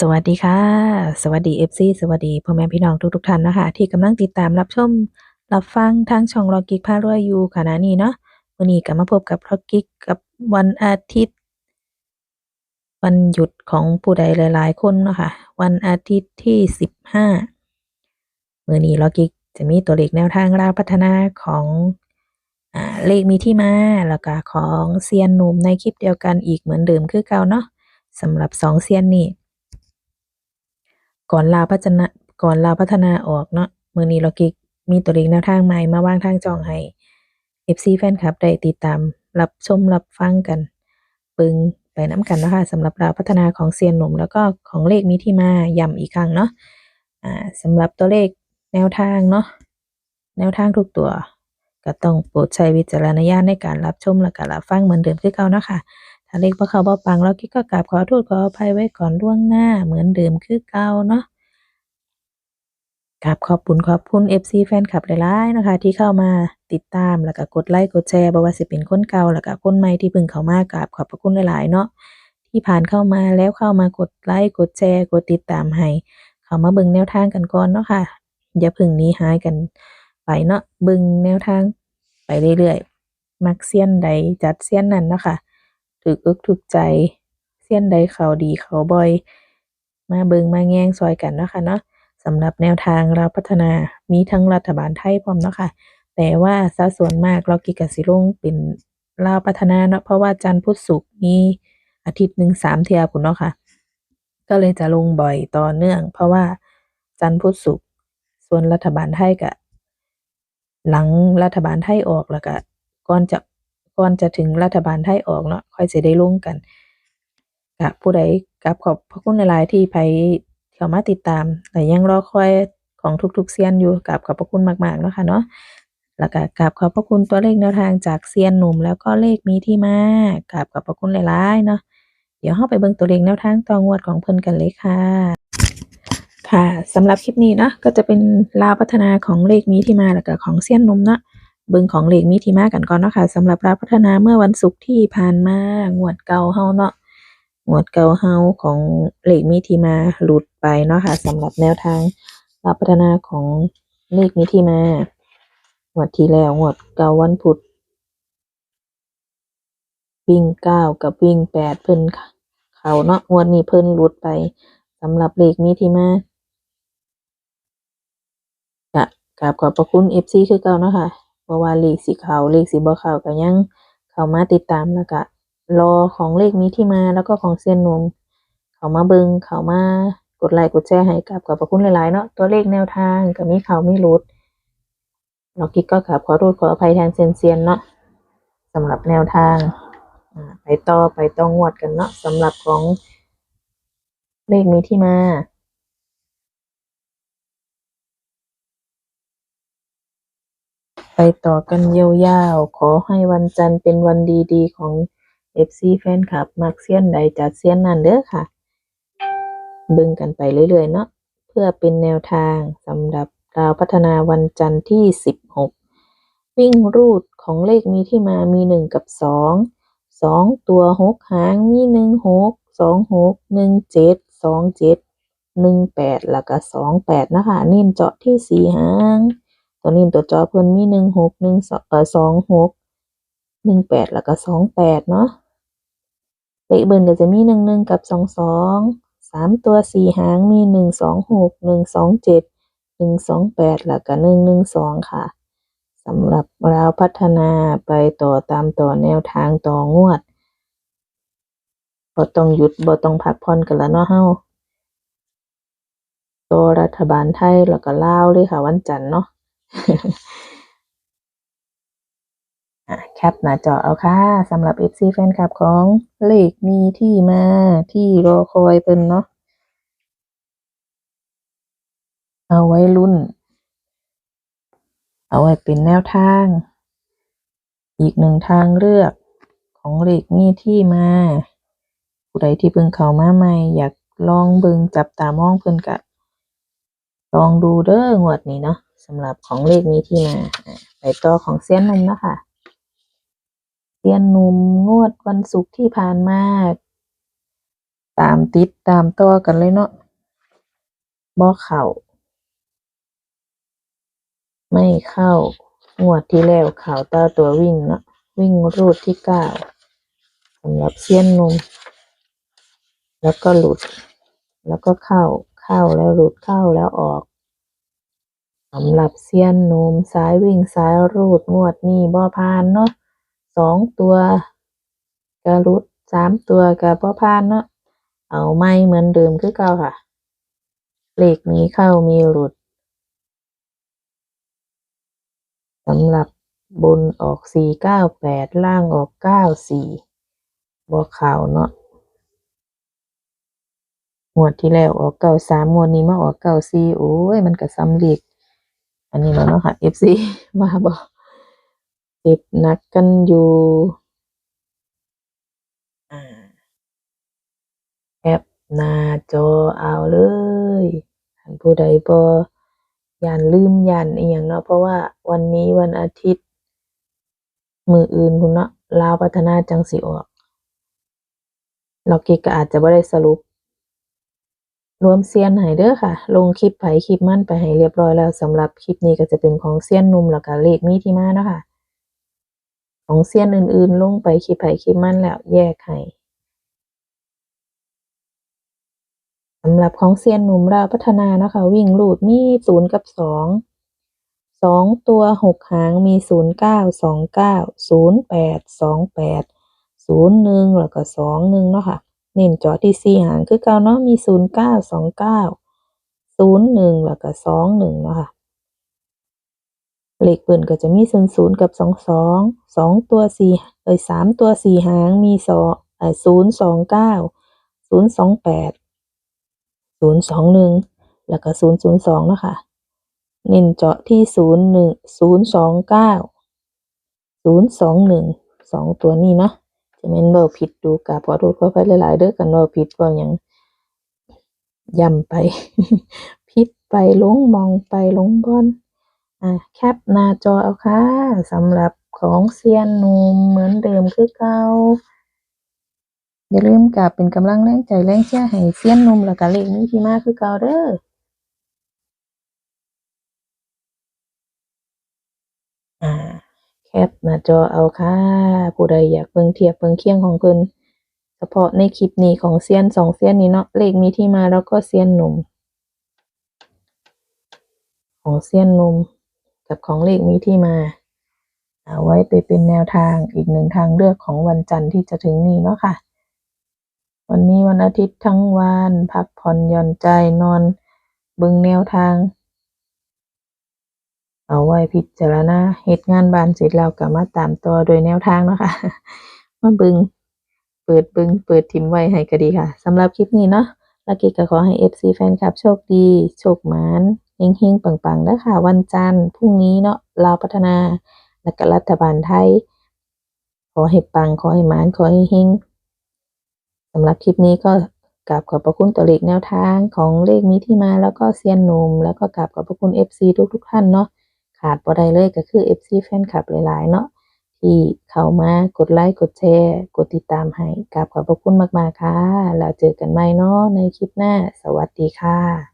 สวัสดีค่ะ สวัสดี FC สวัสดีพ่อแม่พี่น้องทุกๆท่านนะคะที่กำลังติดตามรับชม รับฟังทางช่องล็อกกิ๊กพารวยอยู่ขณะนี้เนาะวันนี้ก็มาพบกับล็อกกิ๊กกับวันอาทิตย์ วันหยุดของผู้ใดหลาย ๆ คนเนาะค่ะวันอาทิตย์ที่15มื้อนี้ล็อกกิ๊กจะมีตัวเลขแนวทางราวพัฒนาของอเลขมีที่มาแล้วก็ของเซียนหนุ่มในคลิปเดียวกันอีกเหมือนเดิมคือเก่าเนาะสำหรับสองเซียนนี้ ก่อนลาวพัฒนาก่อนลาวพัฒนาออกเนาะมื้อนี้เรากิกมีตัวเลขแนวทางใหม่มาวางทางจองให้ FC แฟนคลับได้ติดตาม รับชมรับฟังกันเบิ่งไปน้ำกันนะคะสำหรับลาวพัฒนาของเซียนหนุ่ม แล้วก็ของเลขมีที่มาย้ำอีกครั้งเนาะอ่าสำหรับตัวเลขแนวทางเนาะแนวทางทุกตัว ก็ต้องโปรดใช้วิจารณญาณในการรับชมและก็รับฟังเหมือนเดิมคือเก่านะคะ ถ้าเลขบ่เขาบ่ปังเรากิ๊กก็กราบขอโทษขออภัยไว้ก่อนล่วงหน้าเหมือนเดิมคือเก่าเนาะกราบขอบคุณขอบคุณ FC แฟนคลับหลายๆนะคะ ที่เข้ามาติดตามแล้วก็กดไลค์กดแชร์บ่ว่าสิเป็นคนเก่าแล้วก็คนใหม่ที่เพิ่งเข้ามากราบขอบพระคุณหลายๆเนาะที่ผ่านเข้ามาแล้วเข้ามากดไลค์กดแชร์กดติดตามให้ เข้ามาเบิ่งแนวทางกันก่อนเนาะค่ะ อย่าพึ่งหนีหายกันไปเนาะเบิ่งแนวทางไปเรื่อยๆมักเซียนใดจัดเซียนนั้นเนาะค่ะ ถูกอกถูกใจเซียนใดเขาดีเขาบ่อย มาเบิงมาแย่งซอยกันเนาะค่ะเนาะสำหรับแนวทางเราพัฒนามีทั้งรัฐบาลไทยพร้อมเนาะค่ะ แต่ว่าสัดส่วนมากเรากิกสิลงเป็นลาพัฒนาเนาะเพราะว่าจันทร์พุธศุกร์มีอาทิตย์หนึ่งสามเทียพุ่นเนาะค่ะ ก็เลยจะลงบ่อยต่อเนื่อง เพราะว่าจันทร์พุธศุกร์ส่วนรัฐบาลไทยก็หลังรัฐบาลไทยออกแล้วก็ก่อนจะ ก่อนจะถึงรัฐบาลไทยออกเนาะค่อยสิได้ลงกันกะผู้ใดกับขอบพระคุณหลายที่ไปเข้ามาติดตามแต่ยังรอคอยของทุกๆเซียนอยู่กับขอบพระคุณมากๆเนาะคะเนาะแล้วก็กราบขอบพระคุณตัวเลขแนวทางจากเซียนหนุ่ม แล้วก็เลขมีที่มากราบขอบพระคุณหลายๆเนาะเดี๋ยวเราไปเบิ่งตัวเลขแนวทางต่องวดของเพิ่นกันเลยค่ะ ค่ะสำหรับคลิปนี้เนาะก็จะเป็นลาวพัฒนาของเลขมีที่มาแล้วก็ของเซียนหนุ่มเนาะ เบิ่งของเลขมีที่มากันก่อนเนาะค่ะสำหรับลาวพัฒนาเมื่อวันศุกร์ที่ผ่านมางวดเก่าเฮาเนาะหมวดเก่าเฮาของเลขมีที่มาหลุดไปเนาะค่ะสำหรับแนวทางรับพัฒนาของเลขมีที่มาหมวดที่แล้วหมวดเก่าวันพุธวิ่งเก้ากับวิ่งแปดเพิ่นเขาเนาะงวดนี้เพิ่นหลุดไปสำหรับเลขมีที่มาก็กราบขอบพระคุณ FC คือเก่าเนาะค่ะ บ่ว่าเลขสิเข้าเลขสิบ่เข้าก็ยังเข้ามาติดตามแล้วก็รอของเลขมีที่มาแล้วก็ของเซียนหนุ่มเขามาเบิงเขามากดไลค์กดแชร์ให้กับขอบพระคุณหลายๆเนาะตัวเลขแนวทางก็มีเขาไม่รุดเรากิ๊กก็กราบขอโทษขออภัยแทนเซียนเซียนเนาะสำหรับแนวทางไปต่อไปต่องวดกันเนาะสำหรับของเลขมีที่มา ไป ต่อกันยาวๆ ขอให้วันจันทร์เป็นวันดีๆ ของ FC แฟนคลับ มักเซียนใดจัดเซียนนั่นเด้อค่ะ เบิ่งกันไปเรื่อยๆ เนาะเพื่อเป็นแนวทางสำหรับดาวพัฒนาวันจันทร์ที่ 16 วิ่งรูดของเลขมีที่มามี 1 กับ 2 2 ตัว6หางมี 1 6 2 6 1 7 2 7 1 8 แล้วก็ 28 นะคะ เน้นเจาะที่ 4 หาง ตัวนี้ตัวจอเพิ่นมีหนึ่งหกหนึ่งสองเอ่อสองหกหนึ่งแปดแล้วก็สองแปดเนาะเลขเบิ้ลก็จะมีหนึ่งหนึ่งกับสองสองสามตัวสี่หางมีหนึ่งสองหกหนึ่งสองเจ็ดหนึ่งสองแปดแล้วก็หนึ่งหนึ่งสองค่ะสำหรับเราพัฒนาไปต่อตามต่อแนวทางต่องวดบ่ต้องหยุดบ่ต้องพักผ่อนกันแล้วเนาะเฮาตัวรัฐบาลไทยแล้วก็ลาวเลยค่ะวันจันทร์เนาะ แคปหน้าจอเอาค่ะสำหรับ FC แฟนคลับของเลขมีที่มาที่รอคอยเพิ่นเนาะเอาไว้รุ่น เอาไว้เป็นแนวทาง อีกหนึ่งทางเลือกของเลขมีที่มาผู้ใดที่เพิ่งเข้ามาใหม่ อยากลองเบิงจับตามองเพิ่นกะลองดูเด้องวดนี้เนาะ สำหรับของเลขมีที่มาไปต่อของเซียนนุ่มนะค่ะเซียนนุ่มงวดวันศุกร์ที่ผ่านมาตามติดตามต่อกันเลยเนาะบ่เข้าไม่เข้างวดที่แล้วเข้าแตาตัววิ่งเนาะวิ่งรูดที่เก้าสำหรับเซียนนุ่มแล้วก็หลุด แล้วก็เข้าเข้าแล้วหลุดเข้าแล้วออก สำหรับเซียนหนุ่มสายวิ่งสายรูดงวดนี้บ่ผ่านเนาะสองตัวก็หลุดสามตัวก็บ่ผ่านเนาะเอาไม่เหมือนเดิมคือเก่าค่ะ เลขนี้เข้ามีหลุดสำหรับบนออกสี่เก้าแปดล่างออกเก้าสี่บ่เข้าเนาะงวดที่แล้วออกเก้าสามงวดนี้มาออกเก้าสี่โอ้ย มันก็ซ้ำเลข อันนี้แล้วเนาะค่ะ FC มาบ่เจ็บหนักกันอยู่อ่าแคปหน้าจอเอาเลยท่านผู้ใดบ่ย่านลืมย่านอีหยังเนาะเพราะว่าวันนี้วันอาทิตย์ มื้ออื่นพุ่นเนาะลาวพัฒนาจังสิออกเรากิก็อาจจะบ่ได้สรุป รวมเซียนให้เด้อค่ะ ลงคลิปไผคลิปมั่นไปให้เรียบร้อยแล้วสำหรับคลิปนี้ก็จะเป็นของเซียนหนุ่มแล้วก็เลขมีที่มาเนาะค่ะ ของเซียนอื่นๆ ลงไปคลิปไผคลิปมั่นแล้วแยกให้สำหรับของเซียนหนุ่มลาพัฒนานะคะ วิ่งรูดมีศูนย์กับสองสองตัวหกหางมีศูนย์เก้าสองเก้าศูนย์แปดสองแปดศูนย์หนึ่งแล้วก็สองหนึ่งเนาะค่ะ เน้นจาะที่สี่หางคือเก่าเนาะมีศูนย์เก้าสองเก้าศูนย์หนึ่งแล้วก็สองหนึ่งเนาะค่ะเลขเปิ่นก็จะมีศูนย์ศูนย์กับสองสองสองตัวสี่เอ้ยสามตัวสี่หางมีสองเอ่อศูนย์สองเก้าศูนย์สองแปดศูนย์สองหนึ่งแล้วก็ศูนย์ศูนย์สองเนาะค่ะเน้นเจาะที่ศูนย์หนึ่งศูนย์สองเก้าศูนย์สองหนึ่งสองตัวนี้เนาะ จะเม่นเบาผิดดูกับขอโทษขออภัยหลายๆเด้อกันเบาผิดเบาหยังย่ำไป ผิดไปลงมองไปลงบอนอะแคปหน้าจอเอาค่ะสำหรับของเซียนนุมเหมือนเดิมคือเก่าอย่าลืมกลับเป็นกำลังแรงใจแรงเชียร์ให้เซียนนุ่มแล้วก็เลขนี้ที่มาคือเก่าเด้ออ่า แคปหน้าจอเอาค่ะ ผู้ใดอยากเบิ่งเทียบเบิ่งเคียงของเพิ่นเฉพาะในคลิปนี้ของเซียนสองเซียนนี้เนาะเลขมีที่มาแล้วก็เซียนหนุ่ม ของเซียนหนุ่มกับของเลขมีที่มา เอาไว้ไปเป็นแนวทางอีกหนึ่งทางเลือกของวันจันทร์ที่จะถึงนี้เนาะค่ะ วันนี้วันอาทิตย์ทั้งวันพักผ่อนหย่อนใจนอน เบิ่งแนวทาง เอาไว้พิจารณาเฮ็ดงานบานเสร็จแล้วก็มาตามต่อโดยแนวทางนะคะมาบิ่งเปิดบิ่งเปิดทิมไว้ให้ก็ดีค่ะสำหรับคลิปนี้เนาะลักกี้ก็ขอให้ FC แฟนคลับโชคดี โชคหมานเฮงๆปังๆเด้ค่ะวันจันทร์พรุ่งนี้เนาะลาวพัฒนาและก็รัฐบาลไทย ขอให้ปัง ขอให้หมาน ขอให้เฮงสำหรับคลิปนี้ก็กราบขอบพระคุณตัวเลขแนวทางของเลขมีที่มาแล้วก็เซียนหนุ่มแล้วก็กราบขอบพระคุณ FC ทุกๆท่านเนาะ ขาดบ่ได้เลยก็คือ FC แฟนคลับหลายๆ เนาะที่เข้ามากดไลค์กดแชร์กดติดตามให้กราบขอบพระคุณมากๆค่ะแล้วเจอกันใหม่เนาะในคลิปหน้า สวัสดีค่ะ